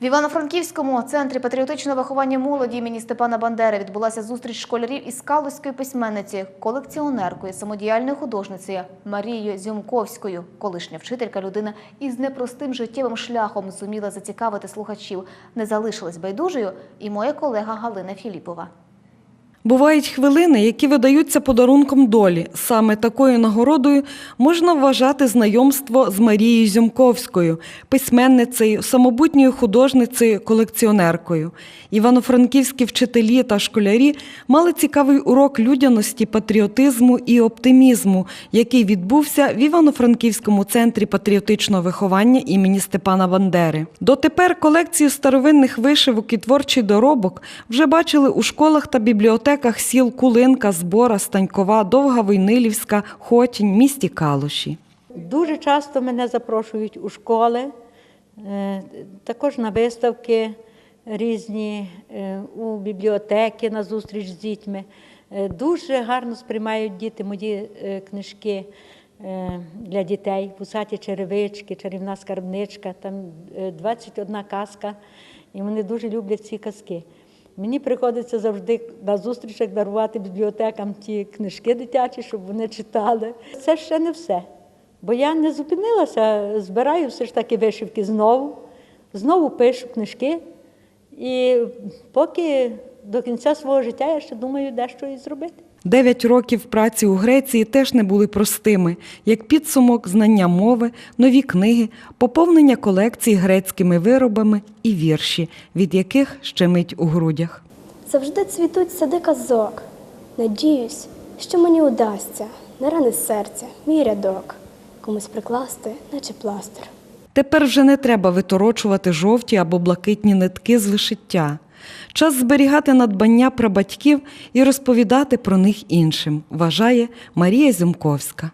В Івано-Франківському центрі патріотичного виховання молоді імені Степана Бандери відбулася зустріч школярів із калузькою письменницею, колекціонеркою, самодіяльною художницею Марією Зюмковською. Колишня вчителька людина із непростим життєвим шляхом зуміла зацікавити слухачів. Не залишилась байдужою і моя колега Галина Філіпова. Бувають хвилини, які видаються подарунком долі. Саме такою нагородою можна вважати знайомство з Марією Зюмковською, письменницею, самобутньою художницею, колекціонеркою. Івано-франківські вчителі та школярі мали цікавий урок людяності, патріотизму і оптимізму, який відбувся в Івано-Франківському центрі патріотичного виховання імені Степана Бандери. Дотепер колекцію старовинних вишивок і творчий доробок вже бачили у школах та бібліотеках сіл Кулинка, Збора, Станькова, Довга Войнилівська, Хотінь, місті Калуші. Дуже часто мене запрошують у школи, е, також на виставки різні, е, у бібліотеки на зустріч з дітьми. Е, Дуже гарно сприймають діти мої книжки для дітей. Пусаті черевички, чарівна скарбничка, там е, 21 казка, і вони дуже люблять ці казки. Мені приходиться завжди на зустрічах дарувати бібліотекам ті книжки дитячі, щоб вони читали. Це ще не все. Бо я не зупинилася, збираю все ж таки вишивки знову, знову пишу книжки. І поки до кінця свого життя я ще думаю, дещо і зробити. Дев'ять років праці у Греції теж не були простими, як підсумок знання мови, нові книги, поповнення колекції грецькими виробами і вірші, від яких щемить у грудях. Завжди цвітуть сади казок. Надіюсь, що мені удасться на рани серця, мій рядок, комусь прикласти, наче пластир. Тепер вже не треба виторочувати жовті або блакитні нитки з вишиття. Час зберігати надбання прабатьків і розповідати про них іншим, вважає Марія Зюмковська.